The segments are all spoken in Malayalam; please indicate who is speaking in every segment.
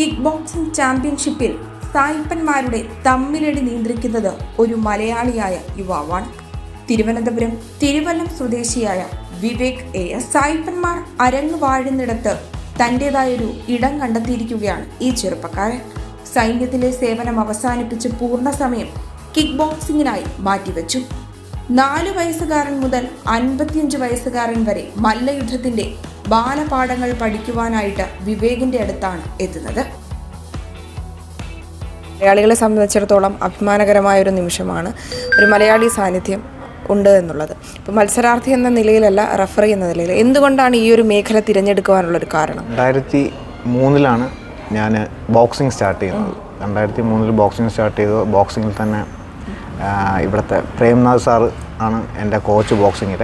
Speaker 1: കിക്ക് ബോക്സിംഗ് ചാമ്പ്യൻഷിപ്പിൽ സായിപ്പന്മാരുടെ തമ്മിലടി നിയന്ത്രിക്കുന്നത് ഒരു മലയാളിയായ യുവാവാണ്. തിരുവനന്തപുരം തിരുവല്ലം സ്വദേശിയായ വിവേക് എ. എസ്. സായിപ്പന്മാർ അരങ്ങ് വാഴുന്നിടത്ത് തന്റെതായൊരു ഇടം കണ്ടെത്തിയിരിക്കുകയാണ് ഈ ചെറുപ്പക്കാരൻ. സൈന്യത്തിലെ സേവനം അവസാനിപ്പിച്ച് പൂർണസമയം കിക്ക് ബോക്സിങ്ങിനായി മാറ്റിവെച്ചു. നാല് വയസ്സുകാരൻ മുതൽ അൻപത്തിയഞ്ച് വയസ്സുകാരൻ വരെ മല്ലയുദ്ധത്തിന്റെ ബാലപാഠങ്ങൾ പഠിക്കുവാനായിട്ട് വിവേകിന്റെ അടുത്താണ് എത്തുന്നത്.
Speaker 2: മലയാളികളെ സംബന്ധിച്ചിടത്തോളം അഭിമാനകരമായ ഒരു നിമിഷമാണ് ഒരു മലയാളി സാന്നിധ്യം ഉണ്ട് എന്നുള്ളത്. ഇപ്പോൾ മത്സരാർത്ഥി എന്ന നിലയിലല്ല റഫറി എന്ന നിലയിൽ. എന്തുകൊണ്ടാണ് ഈ ഒരു മേഖല തിരഞ്ഞെടുക്കുവാനുള്ളൊരു കാരണം?
Speaker 3: രണ്ടായിരത്തി മൂന്നിലാണ് ഞാൻ ബോക്സിംഗ് സ്റ്റാർട്ട് ചെയ്യുന്നത്. രണ്ടായിരത്തി മൂന്നിൽ ബോക്സിംഗ് സ്റ്റാർട്ട് ചെയ്തു. ബോക്സിങ്ങിൽ തന്നെ ഇവിടുത്തെ പ്രേംനാഥ് സാറ് ആണ് എന്റെ കോച്ച് ബോക്സിങ്ങിൽ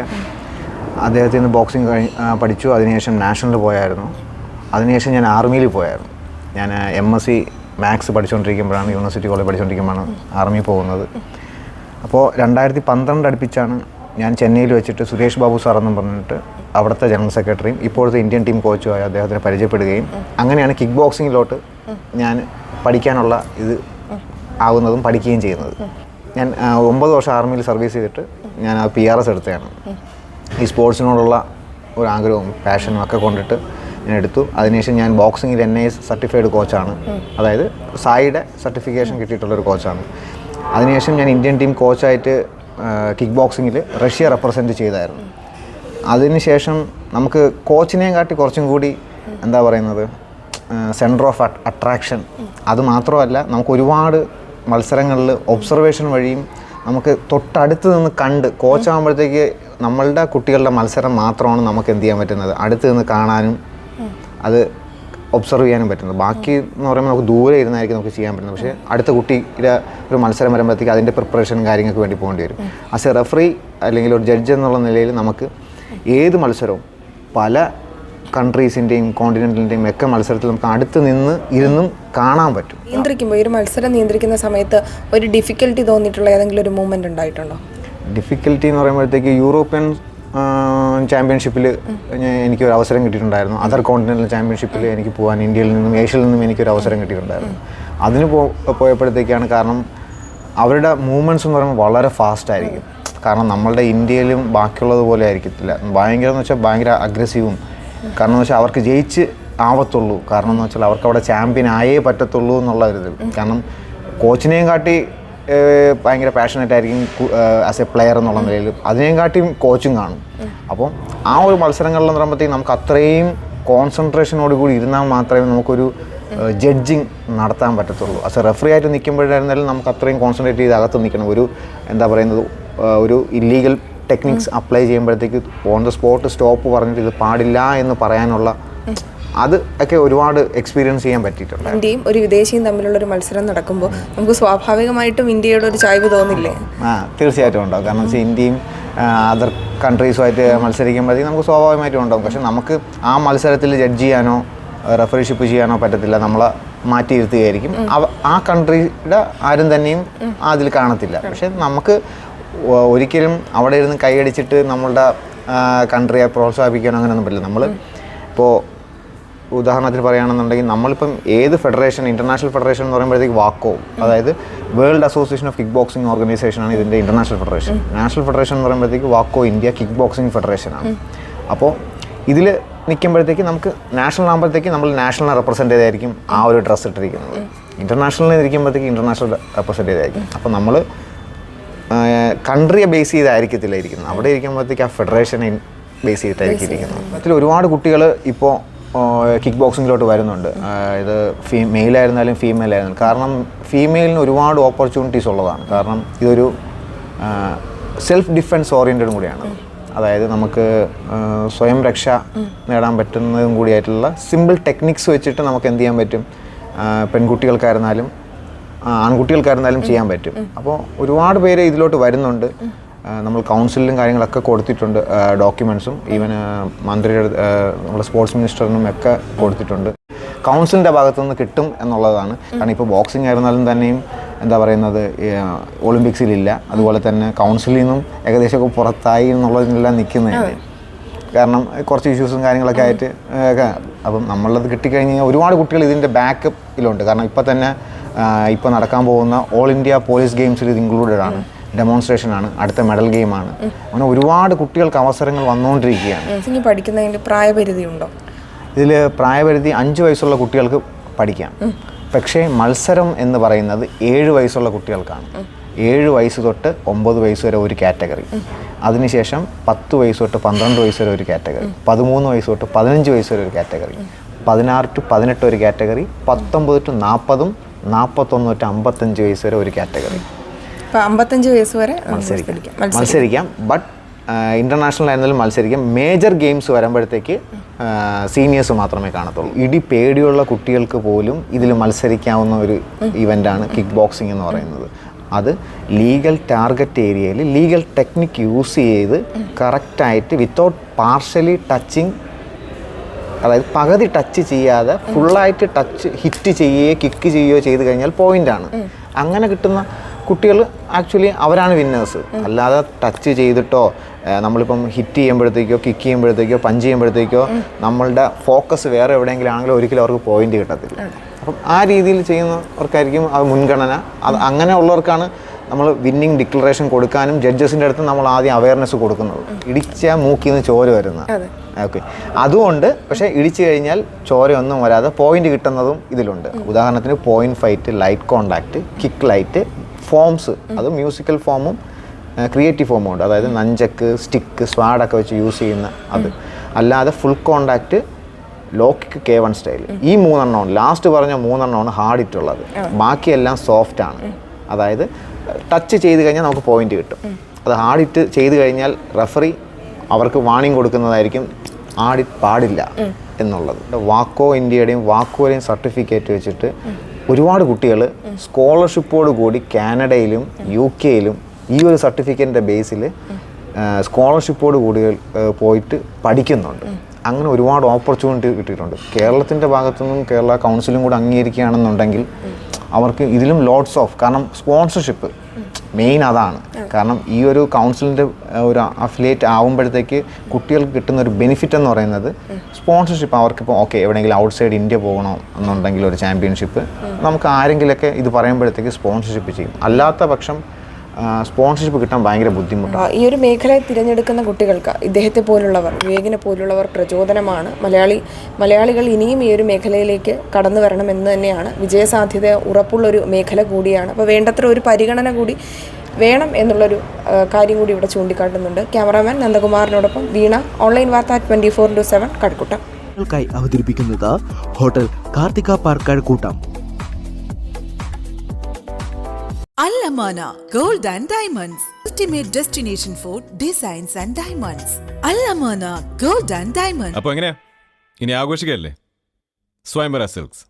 Speaker 3: അദ്ദേഹത്തിൽ നിന്ന് ബോക്സിങ് കഴി പഠിച്ചു. അതിനുശേഷം നാഷണൽ പോയായിരുന്നു. അതിനുശേഷം ഞാൻ ആർമിയിൽ പോയായിരുന്നു. ഞാൻ എം എസ് സി മാത്സ് പഠിച്ചുകൊണ്ടിരിക്കുമ്പോഴാണ് യൂണിവേഴ്സിറ്റി കോളേജ് പഠിച്ചുകൊണ്ടിരിക്കുമ്പോഴാണ് ആർമി പോകുന്നത്. അപ്പോൾ രണ്ടായിരത്തി പന്ത്രണ്ട് അടുപ്പിച്ചാണ് ഞാൻ ചെന്നൈയിൽ വെച്ചിട്ട് സുരേഷ് ബാബു സാർ എന്നും പറഞ്ഞിട്ട് അവിടുത്തെ ജനറൽ സെക്രട്ടറിയും ഇപ്പോഴത്തെ ഇന്ത്യൻ ടീം കോച്ചുമായ അദ്ദേഹത്തിന് പരിചയപ്പെടുകയും അങ്ങനെയാണ് കിക്ക് ബോക്സിങ്ങിലോട്ട് ഞാൻ പഠിക്കാനുള്ള ഇത് ആകുന്നതും പഠിക്കുകയും ചെയ്യുന്നത്. ഞാൻ ഒമ്പത് വർഷം ആർമിയിൽ സർവീസ് ചെയ്തിട്ട് ഞാൻ ആ പി ആർ എസ് എടുത്തതാണ്. ഈ സ്പോർട്സിനോടുള്ള ഒരു ആഗ്രഹവും പാഷനും ഒക്കെ കൊണ്ടിട്ട് ഞാൻ എടുത്തു. അതിനുശേഷം ഞാൻ ബോക്സിങ്ങിൽ എൻ ഐ സർട്ടിഫൈഡ് കോച്ചാണ് അതായത് സായിയുടെ സർട്ടിഫിക്കേഷൻ കിട്ടിയിട്ടുള്ള ഒരു കോച്ചാണ് അതിനുശേഷം ഞാൻ ഇന്ത്യൻ ടീം കോച്ചായിട്ട് കിക്ക് ബോക്സിങ്ങിൽ റഷ്യ റെപ്രസെന്റ് ചെയ്തായിരുന്നു. അതിനുശേഷം നമുക്ക് കോച്ചിനെയും കാട്ടി കുറച്ചും കൂടി എന്താ പറയുന്നത് സെന്റർ ഓഫ് അട്രാക്ഷൻ അത് മാത്രമല്ല നമുക്ക് ഒരുപാട് മത്സരങ്ങളിൽ ഒബ്സർവേഷൻ വഴിയും നമുക്ക് തൊട്ടടുത്ത് നിന്ന് കണ്ട് കോച്ചാകുമ്പോഴത്തേക്ക് നമ്മളുടെ കുട്ടികളുടെ മത്സരം മാത്രമാണ് നമുക്ക് എന്ത് ചെയ്യാൻ പറ്റുന്നത്? അടുത്ത് നിന്ന് കാണാനും അത് ഒബ്സർവ് ചെയ്യാനും പറ്റുന്നത്. ബാക്കി എന്ന് പറയുമ്പോൾ നമുക്ക് ദൂരെ ഇരുന്നായിരിക്കും നമുക്ക് ചെയ്യാൻ പറ്റുന്നത്. പക്ഷേ അടുത്ത കുട്ടിയുടെ ഒരു മത്സരം വരുമ്പോഴത്തേക്ക് അതിന്റെ പ്രിപ്പറേഷനും കാര്യങ്ങൾക്ക് വേണ്ടി പോകേണ്ടി വരും. ആസ് എ റെഫറി അല്ലെങ്കിൽ ഒരു ജഡ്ജ് എന്നുള്ള നിലയിൽ നമുക്ക് ഏത് മത്സരവും പല കൺട്രീസിന്റെയും കോണ്ടിനെന്റിന്റെയും ഒക്കെ മത്സരത്തിൽ നമുക്ക് അടുത്ത് നിന്ന് ഇരുന്നും കാണാൻ പറ്റും.
Speaker 2: നിയന്ത്രിക്കുമ്പോൾ ഒരു മത്സരം നിയന്ത്രിക്കുന്ന സമയത്ത് ഒരു ഡിഫിക്കൽട്ടി തോന്നിയിട്ടുള്ള ഏതെങ്കിലും ഒരു മൂവ്മെന്റ് ഉണ്ടായിട്ടുണ്ടോ?
Speaker 3: ഡിഫിക്കൽട്ടി എന്ന് പറയുമ്പോഴത്തേക്ക് യൂറോപ്യൻ ചാമ്പ്യൻഷിപ്പിൽ എനിക്ക് ഒരു അവസരം കിട്ടിയിട്ടുണ്ടായിരുന്നു. അതർ കോണ്ടിനെന്റൽ ചാമ്പ്യൻഷിപ്പിൽ എനിക്ക് പോകാൻ ഇന്ത്യയിൽ നിന്നും ഏഷ്യയിൽ നിന്നും എനിക്ക് ഒരു അവസരം കിട്ടിയിട്ടുണ്ടായിരുന്നു. അതിന് പോ പോയപ്പോഴത്തേക്കാണ് കാരണം അവരുടെ മൂവ്മെന്റ്സ് എന്ന് പറയുമ്പോൾ വളരെ ഫാസ്റ്റ് ആയിരിക്കും. കാരണം നമ്മളുടെ ഇന്ത്യയിലും ബാക്കിയുള്ളത് പോലെ ആയിരിക്കത്തില്ല. ഭയങ്കര എന്ന് വെച്ചാൽ ഭയങ്കര അഗ്രസീവും കാരണം എന്ന് വെച്ചാൽ അവർക്ക് ജയിച്ച് ആവത്തുള്ളൂ. കാരണം എന്ന് വെച്ചാൽ അവർക്ക് അവിടെ ചാമ്പ്യൻ ആയേ പറ്റത്തുള്ളൂ എന്നുള്ള ഒരു ഇത് കാരണം കോച്ചിനെയും കാട്ടി ഭയങ്കര പാഷനറ്റ് ആയിരിക്കും ആസ് എ പ്ലെയർ എന്നുള്ള നിലയിൽ. അതിനെയും കാട്ടിയും കോച്ചും കാണും. അപ്പം ആ ഒരു മത്സരങ്ങളിൽ എന്ന് പറയുമ്പോഴത്തേക്കും നമുക്ക് അത്രയും കോൺസെൻട്രേഷനോട് കൂടി ഇരുന്നാൽ മാത്രമേ നമുക്കൊരു ജഡ്ജിങ് നടത്താൻ പറ്റത്തുള്ളൂ. ആസ് എ റെഫറി ആയിട്ട് നിൽക്കുമ്പോഴായിരുന്നാലും നമുക്ക് അത്രയും കോൺസെൻട്രേറ്റ് ചെയ്ത് അകത്ത് നിൽക്കണം. ഒരു എന്താ പറയുന്നത് ഒരു ഇല്ലീഗൽ ടെക്നിക്സ് അപ്ലൈ ചെയ്യുമ്പോഴത്തേക്ക് ഓൺ ദ സ്പോട്ട് സ്റ്റോപ്പ് പറഞ്ഞിട്ട് ഇത് പാടില്ല എന്ന് പറയാനുള്ള അത് ഒക്കെ ഒരുപാട് എക്സ്പീരിയൻസ് ചെയ്യാൻ പറ്റിയിട്ടുണ്ട്.
Speaker 2: ഇന്ത്യയും ഒരു വിദേശിയും തമ്മിലുള്ള ഒരു മത്സരം നടക്കുമ്പോൾ നമുക്ക് സ്വാഭാവികമായിട്ടും ഇന്ത്യയുടെ ഒരു ചായ്വ് തോന്നില്ലേ?
Speaker 3: ആ തീർച്ചയായിട്ടും ഉണ്ടാവും. കാരണം വെച്ചാൽ ഇന്ത്യയും അതർ കൺട്രീസുമായിട്ട് മത്സരിക്കുമ്പോഴത്തേക്ക് നമുക്ക് സ്വാഭാവികമായിട്ടും ഉണ്ടാവും. പക്ഷെ നമുക്ക് ആ മത്സരത്തിൽ ജഡ്ജ് ചെയ്യാനോ റെഫറിഷിപ്പ് ചെയ്യാനോ പറ്റത്തില്ല. നമ്മളെ മാറ്റിയിരുത്തുകയായിരിക്കും. ആ കൺട്രിയുടെ ആരും തന്നെയും അതിൽ കാണത്തില്ല. പക്ഷെ നമുക്ക് ഒരിക്കലും അവിടെ ഇരുന്ന് കൈയടിച്ചിട്ട് നമ്മളുടെ കൺട്രിയെ പ്രോത്സാഹിപ്പിക്കാനോ അങ്ങനെയൊന്നും പറ്റില്ല. നമ്മൾ ഇപ്പോൾ ഉദാഹരണത്തിന് പറയുകയാണെന്നുണ്ടെങ്കിൽ നമ്മളിപ്പം ഏത് ഫെഡറേഷൻ ഇന്റർനാഷണൽ ഫെഡറേഷൻ എന്ന് പറയുമ്പോഴത്തേക്ക് വാക്കോ അതായത് world association of kick boxing ഓർഗനൈസേഷനാണ് ഇതിന്റെ ഇന്റർനാഷണൽ ഫെഡറേഷൻ. നാഷണൽ ഫെഡറേഷൻ എന്ന് പറയുമ്പോഴത്തേക്ക് വാക്കോ ഇന്ത്യ കിക്ക് ബോക്സിംഗ് ഫെഡറേഷനാണ്. അപ്പോൾ ഇതിൽ നിൽക്കുമ്പോഴത്തേക്ക് നമുക്ക് നാഷണൽ ആകുമ്പോഴത്തേക്ക് നമ്മൾ നാഷണൽ റെപ്രസെന്റ് ചെയ്തായിരിക്കും ആ ഒരു ഡ്രസ്സ് ഇട്ടിരിക്കുന്നത്. ഇന്റർനാഷണലിൽ ഇരിക്കുമ്പോഴത്തേക്ക് ഇന്റർനാഷണൽ റെപ്രസെന്റ് ചെയ്തായിരിക്കും. അപ്പോൾ നമ്മൾ കൺട്രിയെ ബേസ് ചെയ്തായിരിക്കത്തില്ല ഇരിക്കുന്നത് അവിടെ ഇരിക്കുമ്പോഴത്തേക്ക് ആ ഫെഡറേഷനെ ബേസ് ചെയ്തിട്ടായിരിക്കും ഇരിക്കുന്നത് അതിൽ ഒരുപാട് കുട്ടികൾ ഇപ്പോൾ കിക്ക് ബോക്സിങ്ങിലോട്ട് വരുന്നുണ്ട്. ഇത് ഫീ മെയിലായിരുന്നാലും ഫീമെയിൽ ആയിരുന്നാലും. കാരണം ഫീമെയിലിന് ഒരുപാട് ഓപ്പർച്യൂണിറ്റീസ് ഉള്ളതാണ്. കാരണം ഇതൊരു സെൽഫ് ഡിഫെൻസ് ഓറിയന്റഡും കൂടിയാണ്. അതായത് നമുക്ക് സ്വയം രക്ഷ നേടാൻ പറ്റുന്നതും കൂടിയായിട്ടുള്ള സിമ്പിൾ ടെക്നിക്സ് വെച്ചിട്ട് നമുക്ക് എന്ത് ചെയ്യാൻ പറ്റും? പെൺകുട്ടികൾക്കായിരുന്നാലും ആൺകുട്ടികൾക്കായിരുന്നാലും ചെയ്യാൻ പറ്റും. അപ്പോൾ ഒരുപാട് പേര് ഇതിലോട്ട് വരുന്നുണ്ട്. നമ്മൾ കൗൺസിലിലും കാര്യങ്ങളൊക്കെ കൊടുത്തിട്ടുണ്ട്. ഡോക്യുമെൻസും ഈവൻ മന്ത്രിയുടെ നമ്മുടെ സ്പോർട്സ് മിനിസ്റ്ററിനും ഒക്കെ കൊടുത്തിട്ടുണ്ട്. കൗൺസിലിന്റെ ഭാഗത്തുനിന്ന് കിട്ടും എന്നുള്ളതാണ്. കാരണം ഇപ്പോൾ ബോക്സിംഗ് ആയിരുന്നാലും തന്നെയും എന്താ പറയുന്നത് ഒളിമ്പിക്സിലില്ല. അതുപോലെ തന്നെ കൗൺസിലിൽ നിന്നും ഏകദേശമൊക്കെ പുറത്തായി എന്നുള്ളതിനെല്ലാം നിൽക്കുന്നതാണ് കാരണം കുറച്ച് ഇഷ്യൂസും കാര്യങ്ങളൊക്കെ ആയിട്ട് അപ്പം നമ്മളത് കിട്ടിക്കഴിഞ്ഞ് കഴിഞ്ഞാൽ ഒരുപാട് കുട്ടികൾ ഇതിന്റെ ബാക്കപ്പിലുണ്ട് കാരണം ഇപ്പം തന്നെ ഇപ്പോൾ നടക്കാൻ പോകുന്ന ഓൾ ഇന്ത്യ പോലീസ് ഗെയിംസിൽ ഇത് ഇൻക്ലൂഡഡ് ആണ്. ഡെമോൺസ്ട്രേഷൻ ആണ്. അടുത്ത മെഡൽ ഗെയിമാണ് അങ്ങനെ ഒരുപാട് കുട്ടികൾക്ക് അവസരങ്ങൾ വന്നുകൊണ്ടിരിക്കുകയാണ്.
Speaker 2: നഴ്സിംഗ് പഠിക്കുന്നതിന് പ്രായപരിധി ഉണ്ടോ
Speaker 3: ഇതിൽ പ്രായപരിധി അഞ്ച് വയസ്സുള്ള കുട്ടികൾക്ക് പഠിക്കാം. പക്ഷേ മത്സരം എന്ന് പറയുന്നത് ഏഴ് വയസ്സുള്ള കുട്ടികൾക്കാണ്. ഏഴ് വയസ്സ് തൊട്ട് ഒമ്പത് വയസ്സ് വരെ ഒരു കാറ്റഗറി. അതിനുശേഷം പത്ത് വയസ്സ് തൊട്ട് പന്ത്രണ്ട് വയസ്സ് വരെ ഒരു കാറ്റഗറി. പതിമൂന്ന് വയസ്സ് തൊട്ട് പതിനഞ്ച് വയസ്സ് വരെ ഒരു കാറ്റഗറി. പതിനാറ് ടു പതിനെട്ട് ഒരു കാറ്റഗറി. പത്തൊമ്പത് ടു നാൽപ്പതും നാൽപ്പത്തൊന്ന് തൊട്ട് അമ്പത്തഞ്ച് വയസ്സ് വരെ ഒരു കാറ്റഗറി.
Speaker 2: അമ്പത്തഞ്ച് വയസ്സ് വരെ
Speaker 3: മത്സരിക്കാം.
Speaker 2: മത്സരിക്കാം.
Speaker 3: മത്സരിക്കാം. ബട്ട് ഇന്റർനാഷണൽ ആയിരുന്നാലും മത്സരിക്കാം. മേജർ ഗെയിംസ് വരുമ്പോഴത്തേക്ക് സീനിയേഴ്സ് മാത്രമേ കാണത്തുള്ളൂ. ഇടി പേടിയുള്ള കുട്ടികൾക്ക് പോലും ഇതിൽ മത്സരിക്കാവുന്ന ഒരു ഇവന്റാണ് കിക്ക് ബോക്സിംഗ് എന്ന് പറയുന്നത്. അത് ലീഗൽ ടാർഗറ്റ് ഏരിയയിൽ ലീഗൽ ടെക്നിക്ക് യൂസ് ചെയ്ത് കറക്റ്റായിട്ട് വിത്തൗട്ട് പാർഷ്യലി ടച്ചിങ് അതായത് പകുതി ടച്ച് ചെയ്യാതെ ഫുള്ളായിട്ട് ടച്ച് ഹിറ്റ് ചെയ്യുകയോ കിക്ക് ചെയ്യുകയോ ചെയ്ത് കഴിഞ്ഞാൽ പോയിന്റാണ് അങ്ങനെ കിട്ടുന്ന കുട്ടികൾ ആക്ച്വലി അവരാണ് വിന്നേഴ്സ് അല്ലാതെ ടച്ച് ചെയ്തിട്ടോ നമ്മളിപ്പം ഹിറ്റ് ചെയ്യുമ്പോഴത്തേക്കോ കിക്ക് ചെയ്യുമ്പോഴത്തേക്കോ പഞ്ച് ചെയ്യുമ്പോഴത്തേക്കോ നമ്മളുടെ ഫോക്കസ് വേറെ എവിടെയെങ്കിലും ആണെങ്കിലും ഒരിക്കലും അവർക്ക് പോയിന്റ് കിട്ടത്തില്ല. അപ്പം ആ രീതിയിൽ ചെയ്യുന്നവർക്കായിരിക്കും അത് മുൻഗണന. അത് അങ്ങനെ ഉള്ളവർക്കാണ് നമ്മൾ വിന്നിങ് ഡിക്ലറേഷൻ കൊടുക്കാനും ജഡ്ജസിന്റെ അടുത്ത് നമ്മൾ ആദ്യം അവയർനെസ് കൊടുക്കുന്നത്. ഇടിച്ച മൂക്കിൽ നിന്ന് ചോര
Speaker 2: വരുന്ന.
Speaker 3: ഓക്കെ അതുകൊണ്ട് പക്ഷേ ഇടിച്ചു കഴിഞ്ഞാൽ ചോരയൊന്നും വരാതെ പോയിന്റ് കിട്ടുന്നതും ഇതിലുണ്ട്. ഉദാഹരണത്തിന് point fight light contact kick light forms അത് മ്യൂസിക്കൽ ഫോമും ക്രിയേറ്റീവ് ഫോമും ഉണ്ട്. അതായത് നഞ്ചക്ക് സ്റ്റിക്ക് സ്വാഡൊക്കെ വെച്ച് യൂസ് ചെയ്യുന്ന അത്. അല്ലാതെ full contact low kick K one style ഈ മൂന്നെണ്ണമാണ് ലാസ്റ്റ് പറഞ്ഞ മൂന്നെണ്ണമാണ് ഹാർഡ് ഇട്ടുള്ളത്. ബാക്കിയെല്ലാം സോഫ്റ്റ് ആണ്. അതായത് ടച്ച് ചെയ്ത് കഴിഞ്ഞാൽ നമുക്ക് പോയിന്റ് കിട്ടും. അത് ആഡിറ്റ് ചെയ്ത് കഴിഞ്ഞാൽ റഫറി അവർക്ക് വാണിംഗ് കൊടുക്കുന്നതായിരിക്കും ആഡിറ്റ് പാടില്ല. എന്നുള്ളത്. വാക്കോ ഇന്ത്യയുടെയും വാക്കോയുടെയും സർട്ടിഫിക്കറ്റ് വെച്ചിട്ട് ഒരുപാട് കുട്ടികൾ സ്കോളർഷിപ്പോട് കൂടി കാനഡയിലും യു കെയിലും ഈ ഒരു സർട്ടിഫിക്കറ്റിന്റെ ബേസിൽ സ്കോളർഷിപ്പോട് കൂടി പോയിട്ട് പഠിക്കുന്നുണ്ട്. അങ്ങനെ ഒരുപാട് ഓപ്പർച്യൂണിറ്റി കിട്ടിയിട്ടുണ്ട്. കേരളത്തിന്റെ ഭാഗത്തുനിന്നും കേരള കൗൺസിലും കൂടെ അംഗീകരിക്കുകയാണെന്നുണ്ടെങ്കിൽ അവർക്ക് ഇതിലും ലോഡ്സ് ഓഫ് കാരണം സ്പോൺസർഷിപ്പ് മെയിൻ അതാണ്. കാരണം ഈ ഒരു കൗൺസിലിന്റെ ഒരു അഫിലിയേറ്റ് ആകുമ്പോഴത്തേക്ക് കുട്ടികൾക്ക് കിട്ടുന്ന ഒരു ബെനിഫിറ്റ് എന്ന് പറയുന്നത് സ്പോൺസർഷിപ്പ് അവർക്കിപ്പോൾ ഓക്കെ എവിടെയെങ്കിലും ഔട്ട് സൈഡ് ഇന്ത്യ പോകണോ എന്നുണ്ടെങ്കിൽ ഒരു ചാമ്പ്യൻഷിപ്പ് നമുക്ക് ആരെങ്കിലുമൊക്കെ ഇത് പറയുമ്പോഴത്തേക്ക് സ്പോൺസർഷിപ്പ് ചെയ്യും. അല്ലാത്ത പക്ഷം സ്പോൺസർഷിപ്പ് കിട്ടാൻ ഭയങ്കര ബുദ്ധിമുട്ടാണ്
Speaker 2: ഈ ഒരു മേഖലയെ തിരഞ്ഞെടുക്കുന്ന കുട്ടികൾക്ക് ഇദ്ദേഹത്തെ പോലുള്ളവർ വിവേകിനെ പോലുള്ളവർ പ്രചോദനമാണ്. മലയാളി മലയാളികൾ ഇനിയും ഈ ഒരു മേഖലയിലേക്ക് കടന്നു വരണം എന്ന് തന്നെയാണ് വിജയസാധ്യത ഉറപ്പുള്ള ഒരു മേഖല കൂടിയാണ്. അപ്പോൾ വേണ്ടത്ര ഒരു പരിഗണന കൂടി വേണം എന്നുള്ളൊരു കാര്യം കൂടി ഇവിടെ ചൂണ്ടിക്കാട്ടുന്നുണ്ട്. ക്യാമറാമാൻ നന്ദകുമാറിനോടൊപ്പം വീണ ഓൺലൈൻ വാർത്ത twenty four into seven Kazhakkoottam
Speaker 4: അവതരിപ്പിക്കുന്നത് ഹോട്ടൽ കാർത്തിക പാർക്കാട് കൂട്ടം
Speaker 5: Alamana Gold and Diamonds. Ultimate destination for designs and diamonds. Alamana Gold and Diamonds.
Speaker 6: അപ്പൊ എങ്ങനെയാ ഇനി ആഘോഷിക്കല്ലേ സ്വയംവര സിൽക്സ്